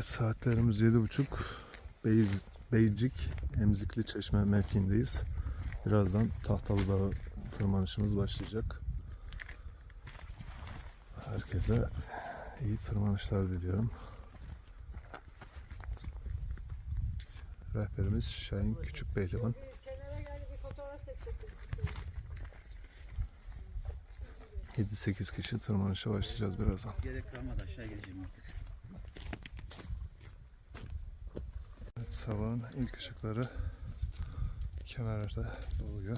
Evet saatlerimiz yedi buçuk. Beyz, Beycik Emzikli Çeşme mevkiindeyiz. Birazdan Tahtalı Dağı tırmanışımız başlayacak. Herkese iyi tırmanışlar diliyorum. Rehberimiz Şahin Küçük fotoğraf çeksek. 7-8 kişi tırmanışa başlayacağız birazdan. Gerek kalmadı aşağı geleceğim artık. Sabahın ilk ışıkları kenarda doğuyor.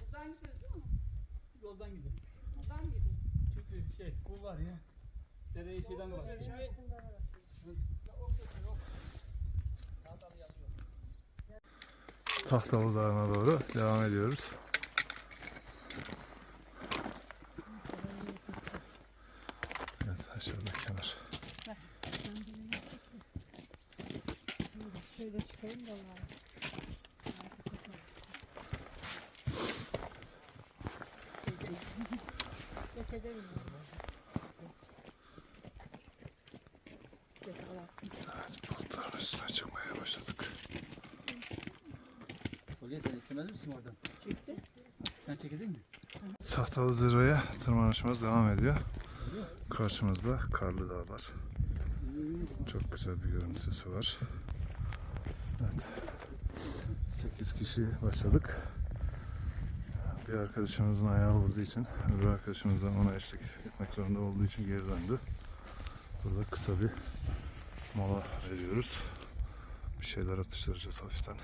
Buradan gidiyoruz değil mi? Yoldan gidelim. Buradan gidiyoruz? Çünkü şey bu var ya. Dereye şeyden var. Tahtalı Dağı'na doğru devam ediyoruz. Üstüne çıkmaya başladık. Kolye sen istemez misin oradan? Çıktı. Sen çekildin mi? Tahtalı zirveye tırmanışımız devam ediyor. Karşımızda karlı dağlar. Çok güzel bir görüntüsü var. Evet. 8 kişi başladık. Bir arkadaşımızın ayağı vurduğu için, öbür arkadaşımız da ona eşlik etmek zorunda olduğu için geri döndü. Burada kısa bir mola veriyoruz. Bir şeyler atıştıracağız hafiften.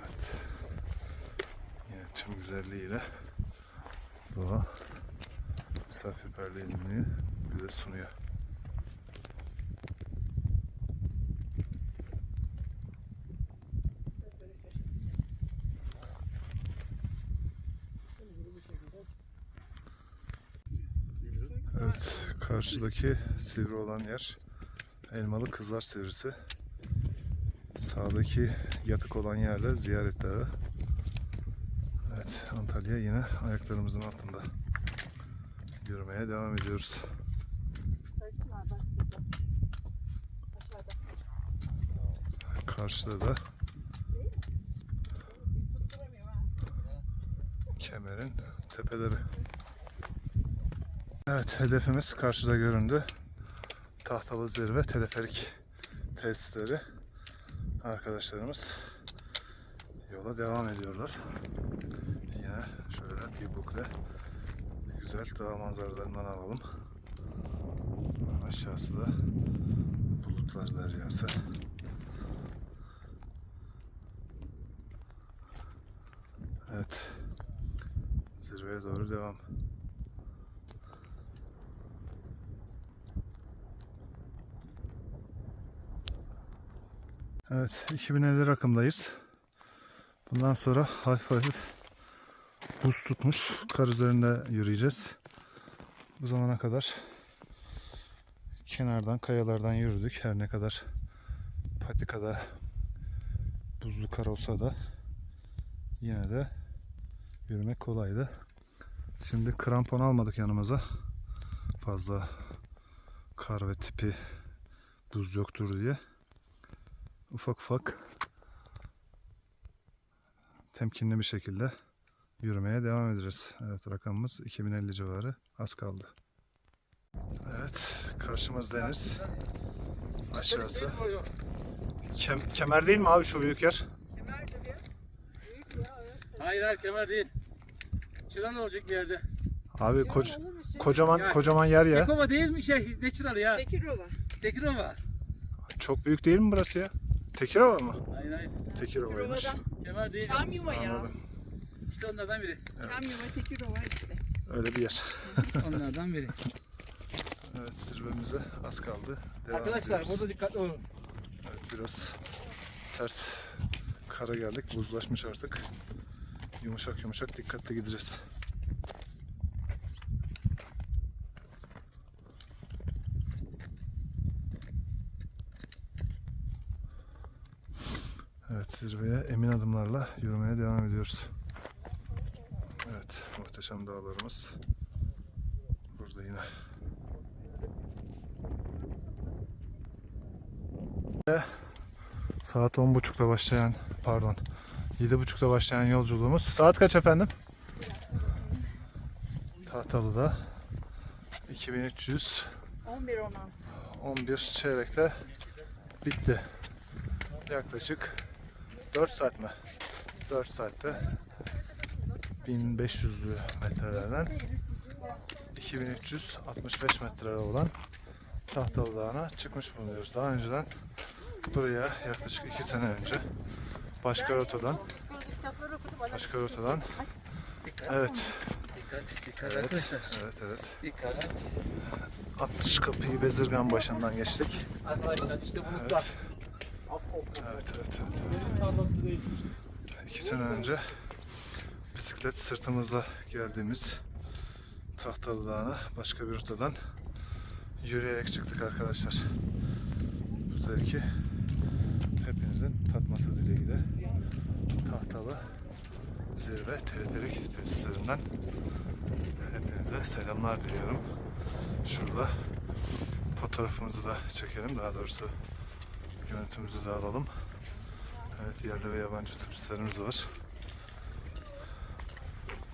Evet. Yine tüm güzelliğiyle doğa misafirperverliğini bize sunuyor. Evet, karşıdaki sivri olan yer Elmalı Kızlar Sivrisi. Sağdaki yatık olan yerle Ziyaret Dağı. Evet, Antalya yine ayaklarımızın altında. Yürümeye devam ediyoruz. Karşıda da kemerin tepeleri. Evet, hedefimiz karşıda göründü. Tahtalı Zirve Teleferik tesisleri. Arkadaşlarımız yola devam ediyorlar. Yine şöyle bir bukle güzel dağ manzaralarından alalım. Aşağısı da bulutlar deryası. Evet. Zirveye doğru devam. Evet, 2050 rakımdayız. Bundan sonra hafif hafif buz tutmuş kar üzerinde yürüyeceğiz. Bu zamana kadar kenardan, kayalardan yürüdük. Her ne kadar patikada buzlu kar olsa da yine de yürümek kolaydı. Şimdi krampon almadık yanımıza. Fazla kar ve tipi buz yoktur diye. Ufak ufak temkinli bir şekilde yürümeye devam edeceğiz. Evet rakamımız 2050 civarı az kaldı. Evet karşımız deniz. Aşağısı. Kem- kemer değil mi abi şu büyük yer? Kemer bir. Büyük ya. Hayır hayır kemer değil. Çıran olacak bir yerde. Abi koç, şey? kocaman Ya, kocaman yer ya. Tekova değil mi şey? Ne çıralı ya? Tekirova. Tekirova. Çok büyük değil mi burası ya? Tekirova mı? Hayır hayır. Tekirova'ymış. Kemer değil. Çam yuva ya. Anladım. İşte onlardan biri. Çam yuva Tekirova işte. Öyle bir yer. Onlardan biri. Evet zirvemize az kaldı. Devam Arkadaşlar ediyoruz. burada dikkatli olun. Evet, biraz sert kara geldik. Buzlaşmış artık. Yumuşak yumuşak dikkatli gideceğiz. zirveye emin adımlarla yürümeye devam ediyoruz. Evet, muhteşem dağlarımız burada yine. Saat 10.30'da başlayan, pardon 7.30'da başlayan yolculuğumuz. Saat kaç efendim? Tahtalı'da 2300 11 11 çeyrekte bitti. Yaklaşık 4 saat mi? 4 saatte 1500'lü metrelerden 2365 metre olan Tahtalı Dağı'na çıkmış bulunuyoruz. Daha önceden buraya yaklaşık 2 sene önce başka rotadan başka rotadan evet Dikkat, dikkat evet arkadaşlar. evet evet Dikkat. 60 kapıyı Bezirgan başından geçtik. Arkadaşlar işte Evet. bulutlar. Evet evet evet. evet. İki sene önce bisiklet sırtımızla geldiğimiz Tahtalı Dağı'na başka bir rotadan yürüyerek çıktık arkadaşlar. Bu zevki hepinizin tatması dileğiyle Tahtalı Zirve Teleferik testlerinden hepinize selamlar diliyorum. Şurada fotoğrafımızı da çekelim daha doğrusu görüntümüzü de alalım. Evet yerli ve yabancı turistlerimiz var.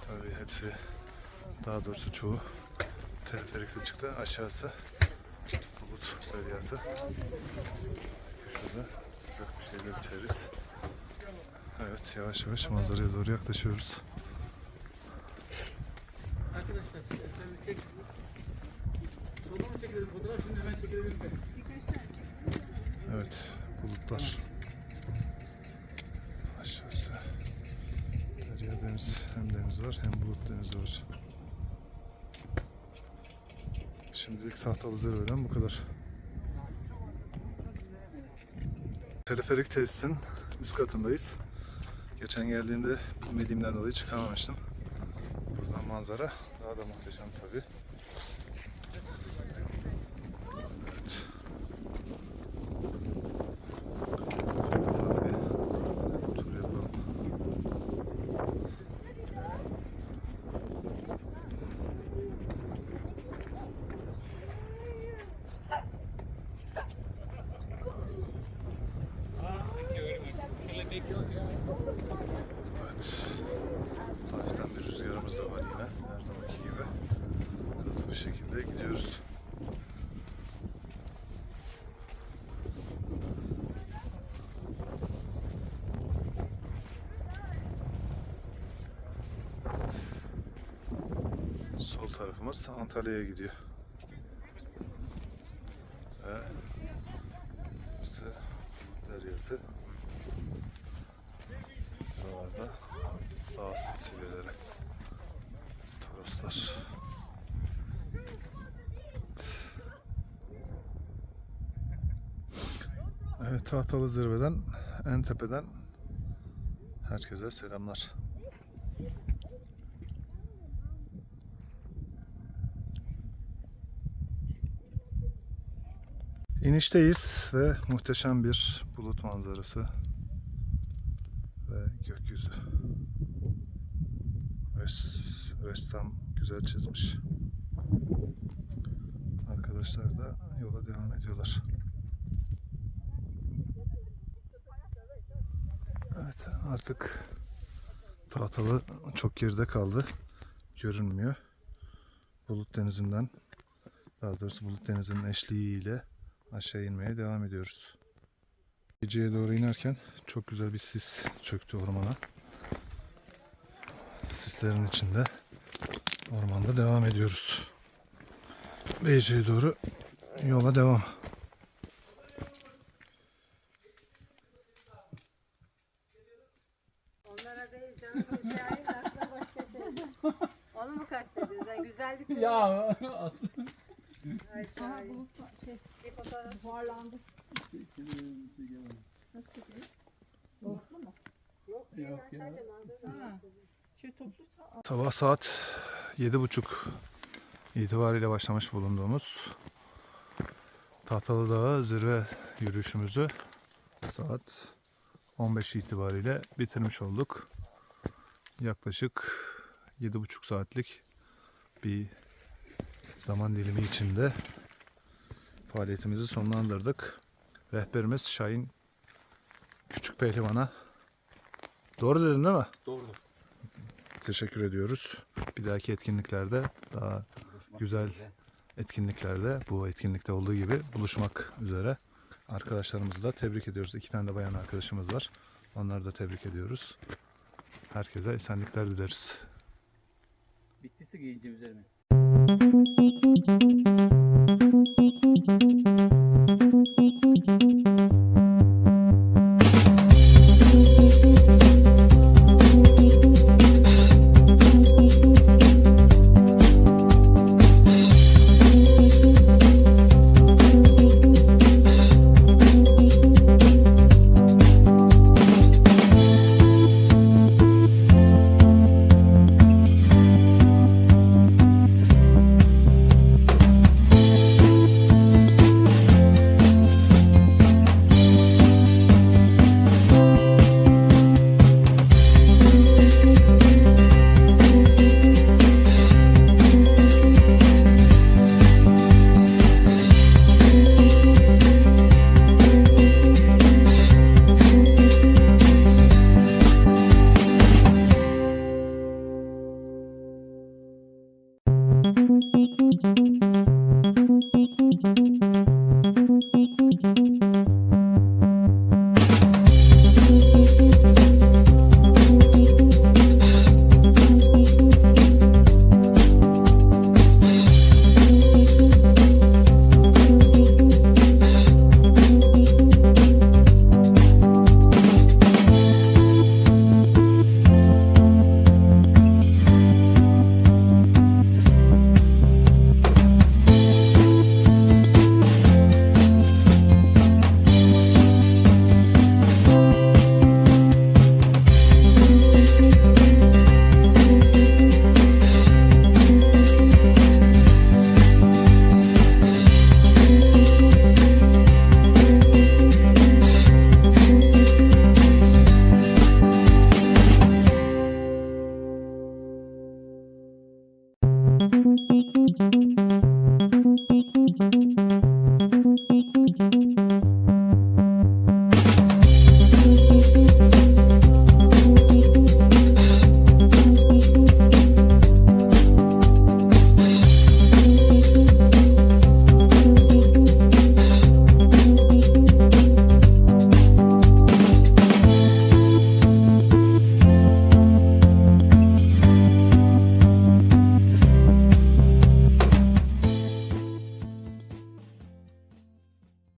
Tabii hepsi daha doğrusu çoğu teleferikle çıktı. Aşağısı bulut deryası. Şurada sıcak bir şeyler içeriz. Evet yavaş yavaş manzaraya doğru yaklaşıyoruz. Arkadaşlar sen çek. Solda mı çekelim fotoğraf şimdi hemen çekebilir miyim? Evet bulutlar. Aşağısı. Derya deniz hem deniz var hem bulut denizi var. Şimdilik tahtalı zirveden bu kadar. Teleferik tesisin üst katındayız. Geçen geldiğimde bilmediğimden dolayı çıkamamıştım. Buradan manzara daha da muhteşem tabii. Evet. Tabii. Tur yapalım. Evet. Hafiften bir rüzgarımız da var yine. Her zamanki gibi. Hızlı bir şekilde gidiyoruz. Sol tarafımız Antalya'ya gidiyor. Ve burası deryası. Buralarda dağ silsileleri. Toroslar. Evet Tahtalı Zirve'den en tepeden herkese selamlar. İnişteyiz ve muhteşem bir bulut manzarası ve gökyüzü. Res, ressam güzel çizmiş. Arkadaşlar da yola devam ediyorlar. Evet artık tahtalı çok geride kaldı. Görünmüyor. Bulut denizinden daha doğrusu bulut denizinin eşliğiyle aşağı inmeye devam ediyoruz. Geceye doğru inerken çok güzel bir sis çöktü ormana. Sislerin içinde ormanda devam ediyoruz. Beyce'ye doğru yola devam. Onlara değil canım. Hikayenin aklına başka şey. Onu mu kastediyorsun? Yani güzellik mi? Ya aslında. Ay şahane. şey Bir fotoğraf. buharlandı. Nasıl çekilir? Doğrultulu mu? Yok. Yok ya. Sadece manzara. Şey topluysa Sabah saat 7.30 itibariyle başlamış bulunduğumuz Tahtalı Dağı zirve yürüyüşümüzü saat 15 itibariyle bitirmiş olduk. Yaklaşık 7.5 saatlik bir zaman dilimi içinde faaliyetimizi sonlandırdık. rehberimiz Şahin Küçük Pehlivan'a. Doğru dedim değil mi? Doğrudur. Teşekkür ediyoruz. Bir dahaki etkinliklerde daha güzel etkinliklerde bu etkinlikte olduğu gibi buluşmak üzere arkadaşlarımızı da tebrik ediyoruz. İki tane de bayan arkadaşımız var. Onları da tebrik ediyoruz. Herkese esenlikler dileriz. Bittisi giyince üzerine.